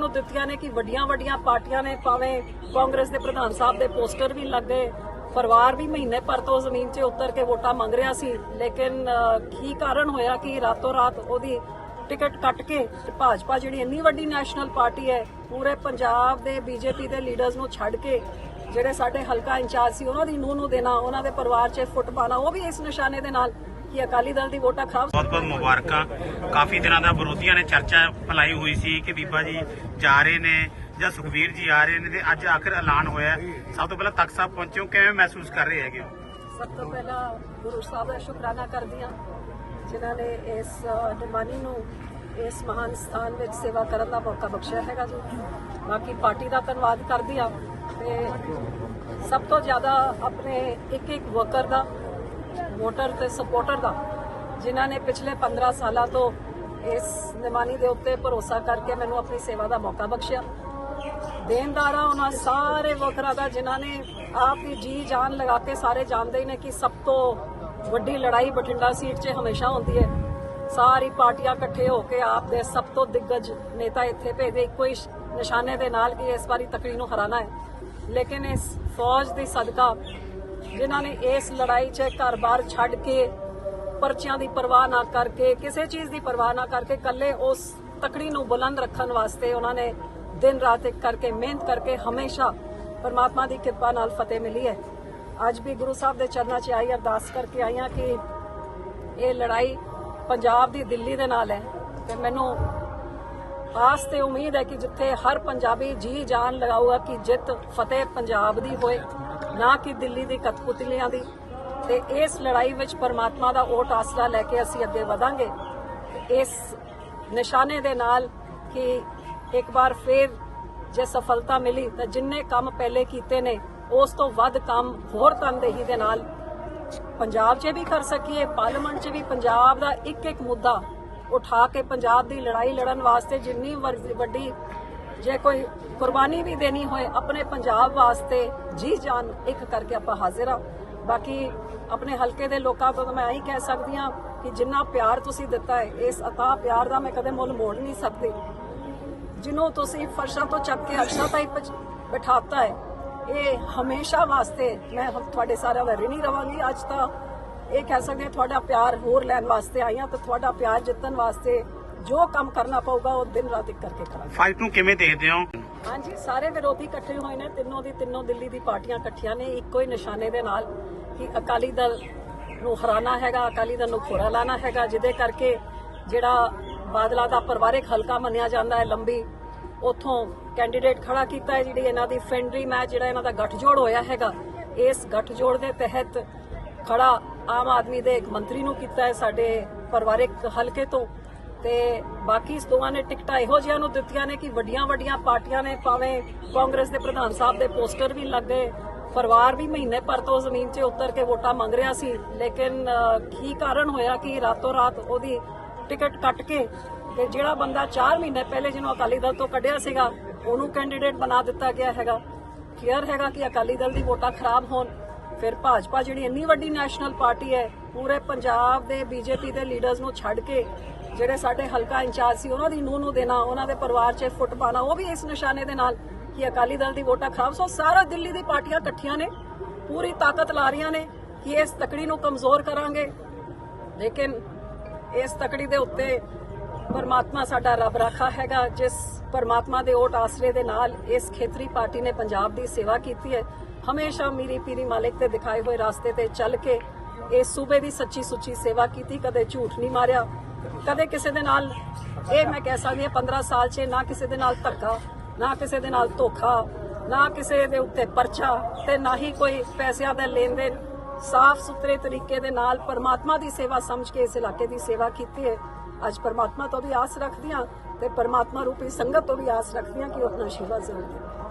ਨੂੰ ਦਿੱਤੀਆਂ ਨੇ ਕਿ ਵੱਡੀਆਂ ਵੱਡੀਆਂ ਪਾਰਟੀਆਂ ਨੇ, ਭਾਵੇਂ ਕਾਂਗਰਸ ਦੇ ਪ੍ਰਧਾਨ ਸਾਹਿਬ ਦੇ ਪੋਸਟਰ ਵੀ ਲੱਗੇ, ਪਰਿਵਾਰ ਵੀ ਮਹੀਨੇ ਪਰ ਤੋਂ ਜ਼ਮੀਨ 'ਤੇ ਉਤਰ ਕੇ ਵੋਟਾਂ ਮੰਗ ਰਿਹਾ ਸੀ, ਲੇਕਿਨ ਕੀ ਕਾਰਨ ਹੋਇਆ ਕਿ ਰਾਤੋਂ ਰਾਤ ਉਹਦੀ ਟਿਕਟ ਕੱਟ ਕੇ ਤੇ ਭਾਜਪਾ ਜਿਹੜੀ ਇੰਨੀ ਵੱਡੀ ਨੈਸ਼ਨਲ ਪਾਰਟੀ ਹੈ, ਪੂਰੇ ਪੰਜਾਬ ਦੇ ਬੀਜੇਪੀ ਦੇ ਲੀਡਰਸ ਨੂੰ ਛੱਡ ਕੇ ਜਿਹੜੇ ਸਾਡੇ ਹਲਕਾ ਇੰਚਾਰਜ ਸੀ, ਉਹਨਾਂ ਦੀ ਨੂੰਹ ਨੂੰ ਦੇਣਾ, ਉਹਨਾਂ ਦੇ ਪਰਿਵਾਰ 'ਚ ਫੁੱਟ ਪਾਣਾ ਉਹ ਵੀ ਇਸ ਨਿਸ਼ਾਨੇ ਦੇ ਨਾਲ ਕਿ ਅਕਾਲੀ ਦਲ ਦੀ ਵੋਟਾਂ ਖਰਾਬ ਬਹੁਤ ਬਹੁਤ ਮੁਬਾਰਕਾਂ। ਕਾਫੀ ਦਿਨਾਂ ਦਾ ਵਿਰੋਧੀਆਂ ਨੇ ਚਰਚਾ ਫੈਲਾਈ ਹੋਈ ਸੀ ਕਿ ਬੀਬਾ ਜੀ ਜਾ ਰਹੇ ਨੇ ਜਾਂ ਸੁਖਵੀਰ ਜੀ ਆ ਰਹੇ ਨੇ ਤੇ ਅੱਜ ਆਖਰ ਐਲਾਨ ਹੋਇਆ। ਸਭ ਤੋਂ ਪਹਿਲਾਂ ਤਖਤ ਸਾਹਿਬ ਪਹੁੰਚੇ ਹੋ ਕਿਵੇਂ ਮਹਿਸੂਸ ਕਰ ਰਹੇ ਹੈਗੇ ਹੋ? ਸਭ ਤੋਂ ਪਹਿਲਾਂ ਗੁਰੂ ਸਾਹਿਬ ਦਾ ਸ਼ੁਕਰਾਨਾ ਕਰਦੀ ਹਾਂ ਜਿਨ੍ਹਾਂ ਨੇ ਇਸ ਨਿਮਾਨੀ ਨੂੰ ਇਸ ਮਹਾਨ ਸਥਾਨ ਵਿੱਚ ਸੇਵਾ ਕਰਨ ਦਾ ਮੌਕਾ ਬਖਸ਼ਿਆ ਹੈਗਾ ਜੀ। ਬਾਕੀ ਪਾਰਟੀ ਦਾ ਧੰਨਵਾਦ ਕਰਦੀ ਹਾਂ ਤੇ ਸਭ ਤੋਂ ਜ਼ਿਆਦਾ ਆਪਣੇ ਇੱਕ ਇੱਕ ਵਰਕਰ ਦਾ ਵੋਟਰ ਤੇ ਸਪੋਰਟਰ ਦਾ, ਜਿਨ੍ਹਾਂ ਨੇ ਪਿਛਲੇ 15 ਸਾਲਾਂ ਤੋਂ ਇਸ ਨਿਮਾਨੀ ਦੇ ਉੱਤੇ ਭਰੋਸਾ ਕਰਕੇ ਮੈਨੂੰ ਆਪਣੀ ਸੇਵਾ ਦਾ ਮੌਕਾ ਬਖਸ਼ਿਆ। ਦੇਣਦਾਰਾਂ ਉਹਨਾਂ ਸਾਰੇ ਵਕਰਾਂ ਦਾ, ਜਿਨ੍ਹਾਂ ਨੇ ਆਪ ਦੀ ਜੀ ਜਾਨ ਲਗਾ ਕੇ ਸਾਰੇ ਜਾਣਦੇ ਹੀ ਨੇ ਕਿ ਸਭ ਤੋਂ ਵੱਡੀ ਲੜਾਈ ਬਠਿੰਡਾ ਸੀਟ 'ਚ ਹਮੇਸ਼ਾ ਹੁੰਦੀ ਹੈ। ਸਾਰੀ ਪਾਰਟੀਆਂ ਇਕੱਠੇ ਹੋ ਕੇ ਆਪ ਦੇ ਸਭ ਤੋਂ ਦਿੱਗਜ ਨੇਤਾ ਇੱਥੇ ਭੇਜਦੇ, ਇੱਕੋ ਹੀ ਨਿਸ਼ਾਨੇ ਦੇ ਨਾਲ ਕਿ ਇਸ ਵਾਰੀ ਤਕੜੀ ਨੂੰ ਹਰਾਣਾ ਹੈ। ਲੇਕਿਨ ਇਸ ਫੌਜ ਦੀ ਸਦਕਾ ਜਿਨ੍ਹਾਂ ਨੇ ਇਸ ਲੜਾਈ 'ਚ ਘਰ-ਬਾਰ ਛੱਡ ਕੇ ਪਰਚਿਆਂ ਦੀ ਪਰਵਾਹ ਨਾ ਕਰਕੇ, ਕਿਸੇ ਚੀਜ਼ ਦੀ ਪਰਵਾਹ ਨਾ ਕਰਕੇ ਕੱਲੇ ਉਸ ਤਕੜੀ ਨੂੰ ਬੁਲੰਦ ਰੱਖਣ ਵਾਸਤੇ ਉਹਨਾਂ ਨੇ ਦਿਨ ਰਾਤ ਇੱਕ ਕਰਕੇ ਮਿਹਨਤ ਕਰਕੇ ਹਮੇਸ਼ਾ ਪਰਮਾਤਮਾ ਦੀ ਕਿਰਪਾ ਨਾਲ ਫਤਿਹ ਮਿਲੀ ਹੈ। ਅੱਜ ਵੀ ਗੁਰੂ ਸਾਹਿਬ ਦੇ ਚਰਨਾਂ 'ਚ ਆਈ ਅਰਦਾਸ ਕਰਕੇ ਆਈ ਆਈਆਂ ਕਿ ਇਹ ਲੜਾਈ ਪੰਜਾਬ ਦੀ ਦਿੱਲੀ ਦੇ ਨਾਲ ਹੈ ਤੇ ਮੈਨੂੰ ਆਸ ਤੇ ਉਮੀਦ ਹੈ ਕਿ ਜਿੱਥੇ ਹਰ ਪੰਜਾਬੀ ਜੀ ਜਾਨ ਲਗਾਊਗਾ ਕਿ ਜਿੱਤ ਫਤਿਹ ਪੰਜਾਬ ਦੀ ਹੋਏ। ਨਾ ਕਿ ਦਿੱਲੀ ਦੀ ਕਠਪੁਤਲੀਆਂ ਦੀ। ਤੇ ਇਸ ਲੜਾਈ ਵਿੱਚ ਪਰਮਾਤਮਾ ਦਾ ਓਟ ਆਸਰਾ ਲੈ ਕੇ ਅਸੀਂ ਅੱਗੇ ਵਧਾਂਗੇ। ਇਸ ਨਿਸ਼ਾਨੇ ਦੇ ਨਾਲ ਕਿ ਇੱਕ ਵਾਰ ਫੇਰ ਜੇ ਸਫਲਤਾ ਮਿਲੀ, ਤਾਂ ਜਿੰਨੇ ਕੰਮ ਪਹਿਲੇ ਕੀਤੇ ਨੇ, ਉਸ ਤੋਂ ਵੱਧ ਕੰਮ ਹੋਰ ਤਨਦੇਹੀ ਦੇ ਨਾਲ ਪੰਜਾਬ 'ਚ ਵੀ ਕਰ ਸਕੀਏ, ਪਾਰਲੀਮੈਂਟ 'ਚ ਵੀ ਪੰਜਾਬ ਦਾ ਇੱਕ ਇੱਕ ਮੁੱਦਾ ਉਠਾ ਕੇ ਪੰਜਾਬ ਦੀ ਲੜਾਈ ਲੜਨ ਵਾਸਤੇ ਜਿੰਨੀ ਵਰ- ਵੱਡੀ ਜੇ ਕੋਈ ਕੁਰਬਾਨੀ ਵੀ ਦੇਣੀ ਹੋਏ ਆਪਣੇ ਪੰਜਾਬ ਵਾਸਤੇ, ਜੀ ਜਾਨ ਇੱਕ ਕਰਕੇ ਆਪਾਂ ਹਾਜ਼ਰ ਆ ਬਾਕੀ ਆਪਣੇ ਹਲਕੇ ਦੇ ਲੋਕਾਂ ਤੋਂ ਤਾਂ ਮੈਂ ਇਹੀ ਕਹਿ ਸਕਦੀ ਹਾਂ ਕਿ ਜਿੰਨਾ ਪਿਆਰ ਤੁਸੀਂ ਦਿੱਤਾ ਹੈ, ਇਸ ਅਤਾ ਪਿਆਰ ਦਾ ਮੈਂ ਕਦੇ ਮੁੱਲ ਮੋੜ ਨਹੀਂ ਸਕਦੀ। ਜਿਹਨੂੰ ਤੁਸੀਂ ਫਰਸ਼ਾਂ ਤੋਂ ਚੱਕ ਕੇ ਅਰਸ਼ਾਂ ਤਾਈਂ ਪਹੁੰਚ- ਬਿਠਾਤਾ ਹੈ, ਇਹ ਹਮੇਸ਼ਾ ਵਾਸਤੇ ਮੈਂ ਤੁਹਾਡੇ ਸਾਰਿਆਂ ਦਾ ਰਿਣੀ ਰਵਾਂਗੀ। ਅੱਜ ਤਾਂ ਇਹ ਕਹਿ ਸਕਦੇ ਹਾਂ ਤੁਹਾਡਾ ਪਿਆਰ ਹੋਰ ਲੈਣ ਵਾਸਤੇ ਆਈਆਂ ਤਾਂ ਤੁਹਾਡਾ ਪਿਆਰ ਜਿੱਤਣ ਵਾਸਤੇ ਜੋ ਕੰਮ ਕਰਨਾ ਪਊਗਾ ਉਹ ਦਿਨ ਰਾਤ ਇੱਕ ਕਰਕੇ ਕਰਾਂਗੇ। ਫਾਈਟ ਨੂੰ ਕਿਵੇਂ ਦੇਖਦੇ ਹੋ? ਹਾਂਜੀ ਸਾਰੇ ਵਿਰੋਧੀ ਇਕੱਠੇ ਹੋਏ ਨੇ ਤਿੰਨੋਂ ਦੀ ਤਿੰਨੋਂ ਦਿੱਲੀ ਦੀ ਪਾਰਟੀਆਂ ਇਕੱਠੀਆਂ ਨੇ ਇੱਕੋ ਹੀ ਨਿਸ਼ਾਨੇ ਦੇ ਨਾਲ ਕਿ ਅਕਾਲੀ ਦਲ ਨੂੰ ਹਰਾਣਾ ਹੈਗਾ ਅਕਾਲੀ ਦਲ ਨੂੰ ਖੋਰਾ ਲਾਣਾ ਹੈਗਾ ਜਿਹਦੇ ਕਰਕੇ ਜਿਹੜਾ ਬਾਦਲਾ ਦਾ ਪਰਿਵਾਰਕ ਹਲਕਾ ਮੰਨਿਆ ਜਾਂਦਾ ਹੈ ਲੰਬੀ ਉਥੋਂ ਕੈਂਡੀਡੇਟ ਖੜਾ ਕੀਤਾ ਹੈ ਜਿਹੜੀ ਇਹਨਾਂ ਦੀ ਫੈਂਡਰੀ ਮੈਚ ਜਿਹੜਾ ਇਹਨਾਂ ਦਾ ਗੱਠਜੋੜ ਹੋਇਆ ਹੈਗਾ ਇਸ ਗੱਠਜੋੜ ਦੇ ਤਹਿਤ ਖੜਾ ਆਮ ਆਦਮੀ ਦੇ ਇੱਕ ਮੰਤਰੀ ਨੂੰ ਕੀਤਾ ਹੈ ਸਾਡੇ ਪਰਿਵਾਰਕ ਹਲਕੇ ਤੋਂ। ਤੇ ਬਾਕੀ ਇਸ ਨੇ ਟਿਕਟਾਂ ਇਹੋ ਜਿਹੀਆਂ ਨੂੰ ਦਿੱਤੀਆਂ ਨੇ ਕਿ ਵੱਡੀਆਂ ਵੱਡੀਆਂ ਪਾਰਟੀਆਂ ਨੇ ਭਾਵੇਂ ਕਾਂਗਰਸ ਦੇ ਪ੍ਰਧਾਨ ਸਾਹਿਬ ਦੇ ਪੋਸਟਰ ਵੀ ਲੱਗੇ, ਪਰਿਵਾਰ ਵੀ ਮਹੀਨੇ ਪਰ ਤੋਂ ਜ਼ਮੀਨ 'ਤੇ ਉਤਰ ਕੇ ਵੋਟਾਂ ਮੰਗ ਰਿਹਾ ਸੀ, ਲੇਕਿਨ ਕੀ ਕਾਰਨ ਹੋਇਆ ਕਿ ਰਾਤੋਂ ਰਾਤ ਉਹਦੀ ਟਿਕਟ ਕੱਟ ਕੇ ਤੇ ਜਿਹੜਾ ਬੰਦਾ 4 ਮਹੀਨੇ ਪਹਿਲੇ ਜਿਹਨੂੰ ਅਕਾਲੀ ਦਲ ਤੋਂ ਕੱਢਿਆ ਸੀਗਾ, ਉਹਨੂੰ ਕੈਂਡੀਡੇਟ ਬਣਾ ਦਿੱਤਾ ਗਿਆ ਹੈਗਾ। ਕਲੀਅਰ ਹੈਗਾ ਕਿ ਅਕਾਲੀ ਦਲ ਦੀ ਵੋਟਾਂ ਖਰਾਬ ਹੋਣ। ਫਿਰ ਭਾਜਪਾ ਜਿਹੜੀ ਇੰਨੀ ਵੱਡੀ ਨੈਸ਼ਨਲ ਪਾਰਟੀ ਹੈ, ਪੂਰੇ ਪੰਜਾਬ ਦੇ ਬੀਜੇਪੀ ਦੇ ਲੀਡਰਸ ਨੂੰ ਛੱਡ ਕੇ ਜਿਹੜੇ ਸਾਡੇ ਹਲਕਾ ਇੰਚਾਰਜ ਸੀ, ਉਹਨਾਂ ਦੀ ਨੂੰਹ ਨੂੰ ਦੇਣਾ, ਉਹਨਾਂ ਦੇ ਪਰਿਵਾਰ 'ਚ ਫੁੱਟ ਪਾਣਾ ਉਹ ਵੀ ਇਸ ਨਿਸ਼ਾਨੇ ਦੇ ਨਾਲ ਕਿ ਅਕਾਲੀ ਦਲ ਦੀ ਵੋਟਾਂ ਖਰਾਬ। ਸੋ ਸਾਰਾ ਦਿੱਲੀ ਦੀ ਪਾਰਟੀਆਂ ਇਕੱਠੀਆਂ ਨੇ, ਪੂਰੀ ਤਾਕਤ ਲਾ ਰਹੀਆਂ ਨੇ ਕਿ ਇਸ ਤਕੜੀ ਨੂੰ ਕਮਜ਼ੋਰ ਕਰਾਂਗੇ। ਲੇਕਿਨ ਇਸ ਤਕੜੀ ਦੇ ਉੱਤੇ ਪਰਮਾਤਮਾ ਸਾਡਾ ਰੱਬ ਰਾਖਾ ਹੈਗਾ, ਜਿਸ ਪਰਮਾਤਮਾ ਦੇ ਓਟ ਆਸਰੇ ਦੇ ਨਾਲ ਇਸ ਖੇਤਰੀ ਪਾਰਟੀ ਨੇ ਪੰਜਾਬ ਦੀ ਸੇਵਾ ਕੀਤੀ ਹੈ। ਹਮੇਸ਼ਾ ਮੀਰੀ ਪੀਰੀ ਮਾਲਿਕ ਤੇ ਦਿਖਾਏ ਹੋਏ ਰਾਸਤੇ ਤੇ ਚੱਲ ਕੇ ਇਸ ਸੂਬੇ ਦੀ ਸੱਚੀ ਸੁੱਚੀ ਸੇਵਾ ਕੀਤੀ, ਕਦੇ ਝੂਠ ਨਹੀਂ ਮਾਰਿਆ, ਕਦੇ ਕਿਸੇ ਦੇ ਨਾਲ ਇਹ ਮੈਂ ਕਹਿ ਸਕਦੀ ਹਾਂ 15 ਸਾਲ 'ਚ ਨਾ ਕਿਸੇ ਦੇ ਨਾਲ ਧੱਕਾ, ਨਾ ਕਿਸੇ ਦੇ ਨਾਲ ਧੋਖਾ, ਨਾ ਕਿਸੇ ਦੇ ਉੱਤੇ ਪਰਚਾ ਤੇ ਨਾ ਹੀ ਕੋਈ ਪੈਸਿਆਂ ਦਾ ਲੈਣ ਦੇਣ ਸਾਫ਼ ਸੁਥਰੇ ਤਰੀਕੇ ਦੇ ਨਾਲ ਪਰਮਾਤਮਾ ਦੀ ਸੇਵਾ ਸਮਝ ਕੇ ਇਸ ਇਲਾਕੇ ਦੀ ਸੇਵਾ ਕੀਤੀ ਹੈ। ਅੱਜ ਪਰਮਾਤਮਾ ਤੋਂ ਵੀ ਆਸ ਰੱਖਦੀ ਹਾਂ ਤੇ ਪਰਮਾਤਮਾ ਰੂਪੀ ਸੰਗਤ ਤੋਂ ਵੀ ਆਸ ਰੱਖਦੀ ਹਾਂ ਕਿ ਉਹ ਆਪਣਾ ਆਸ਼ੀਰਵਾਦ ਜ਼ਰੂਰ ਦੇਵੇ